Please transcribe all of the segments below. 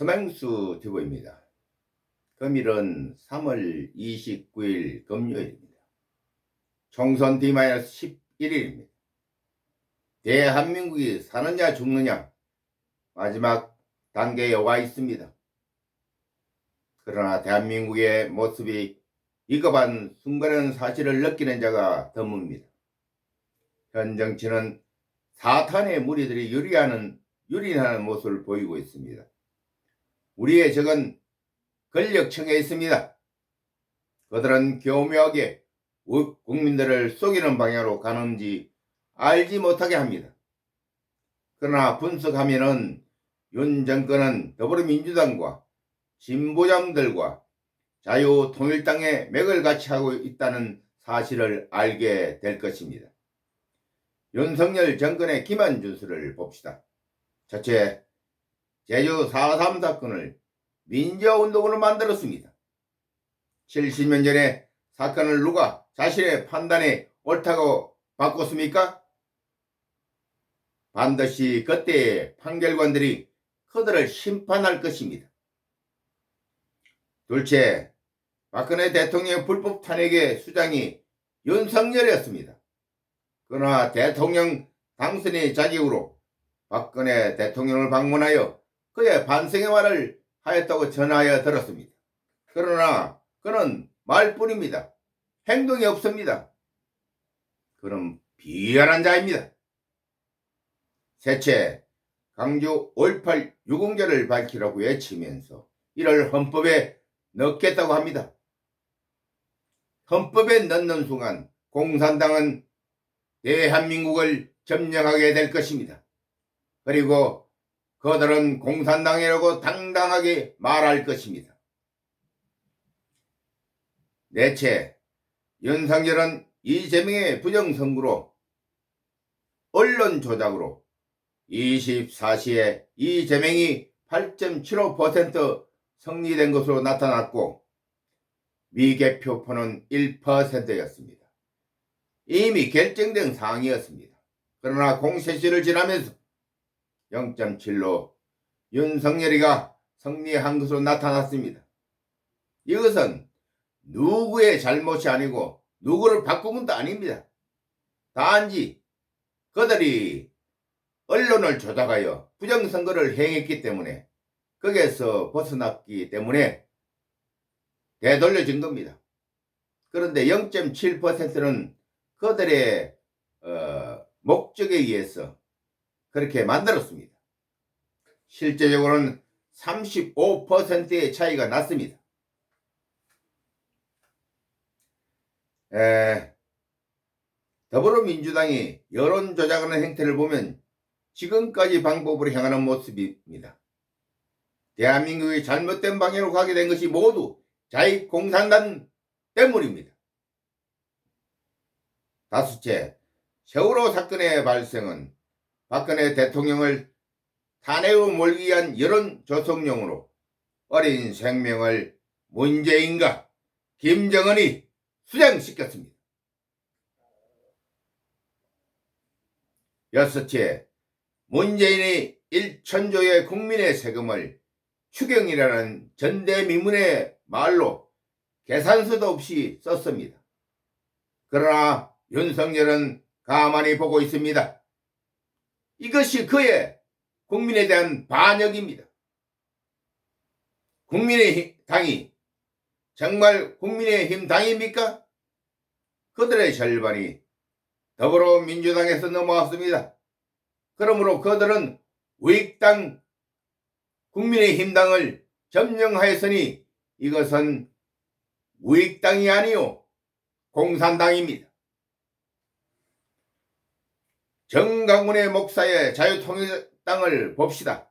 서맹수 주부입니다. 금일은 3월 29일 금요일입니다. 총선 D-11일입니다. 대한민국이 사느냐 죽느냐 마지막 단계에 와 있습니다. 그러나 대한민국의 모습이 위급한 순간은 사실을 느끼는 자가 드뭅니다. 현 정치는 사탄의 무리들이 유리하는 유린하는 모습을 보이고 있습니다. 우리의 적은 권력층에 있습니다. 그들은 교묘하게 우- 국민들을 속이는 방향으로 가는지 알지 못하게 합니다. 그러나 분석하면은 윤 정권은 더불어민주당과 진보정들과 자유통일당의 맥을 같이 하고 있다는 사실을 알게 될 것입니다. 윤석열 정권의 기만 준수를 봅시다. 첫째, 제주 4.3 사건을 민주화운동으로 만들었습니다. 70년 전에 사건을 누가 자신의 판단에 옳다고 바꿨습니까? 반드시 그때의 판결관들이 그들을 심판할 것입니다. 둘째, 박근혜 대통령의 불법 탄핵의 수장이 윤석열이었습니다. 그러나 대통령 당선의 자격으로 박근혜 대통령을 방문하여 그의 반성의 말을 하였다고 전하여 들었습니다. 그러나 그는 말뿐입니다. 행동이 없습니다. 그는 비열한 자입니다. 셋째, 강주 5.18 유공자를 밝히라고 외치면서 이를 헌법에 넣겠다고 합니다. 헌법에 넣는 순간 공산당은 대한민국을 점령하게 될 것입니다. 그리고 그들은 공산당이라고 당당하게 말할 것입니다. 넷째, 윤석열은 이재명의 부정선거로 언론 조작으로 24시에 이재명이 8.75% 승리된 것으로 나타났고 미개표표는 1%였습니다. 이미 결정된 사항이었습니다. 그러나 공세시를 지나면서 0.7로 윤석열이가 승리한 것으로 나타났습니다. 이것은 누구의 잘못이 아니고 누구를 바꾼 것도 아닙니다. 단지 그들이 언론을 조작하여 부정선거를 행했기 때문에 거기에서 벗어났기 때문에 되돌려진 겁니다. 그런데 0.7%는 그들의 어, 목적에 의해서 그렇게 만들었습니다. 실제적으로는 35%의 차이가 났습니다. 에, 더불어민주당이 여론 조작하는 행태를 보면 지금까지 방법으로 향하는 모습입니다. 대한민국이 잘못된 방향으로 가게 된 것이 모두 자익공산당 때문입니다. 다섯째, 세월호 사건의 발생은 박근혜 대통령을 탄핵으로 몰기 위한 여론 조성용으로 어린 생명을 문재인과 김정은이 수장시켰습니다. 여섯째, 문재인이 1천조의 국민의 세금을 추경이라는 전대미문의 말로 계산서도 없이 썼습니다. 그러나 윤석열은 가만히 보고 있습니다. 이것이 그의 국민에 대한 반역입니다. 국민의 당이 정말 국민의힘 당입니까? 그들의 절반이 더불어민주당에서 넘어왔습니다. 그러므로 그들은 우익당 국민의힘 당을 점령하였으니 이것은 우익당이 아니요 공산당입니다. 정강훈의 목사의 자유통일당을 봅시다.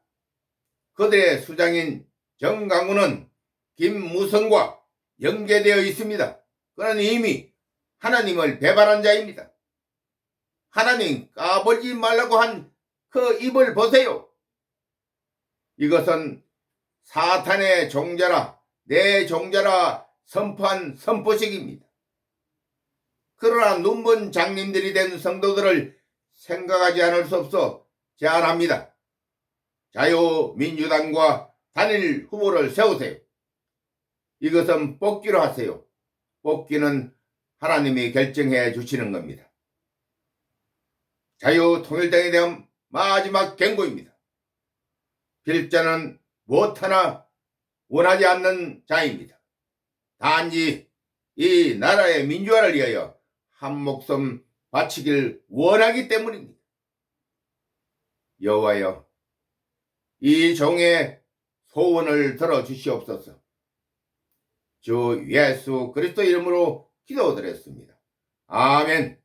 그들의 수장인 정강훈은 김무성과 연계되어 있습니다. 그는 이미 하나님을 배반한 자입니다. 하나님 까불지 말라고 한 그 입을 보세요. 이것은 사탄의 종자라 내 종자라 선포한 선포식입니다. 그러나 눈먼 장님들이 된 성도들을 생각하지 않을 수 없어 제안합니다. 자유민주당과 단일 후보를 세우세요. 이것은 뽑기로 하세요. 뽑기는 하나님이 결정해 주시는 겁니다. 자유통일당에 대한 마지막 경고입니다. 필자는 무엇 하나 원하지 않는 자입니다. 단지 이 나라의 민주화를 위하여 한 목숨 바치길 원하기 때문입니다. 여호와여, 이 종의 소원을 들어 주시옵소서. 주 예수 그리스도 이름으로 기도드렸습니다. 아멘.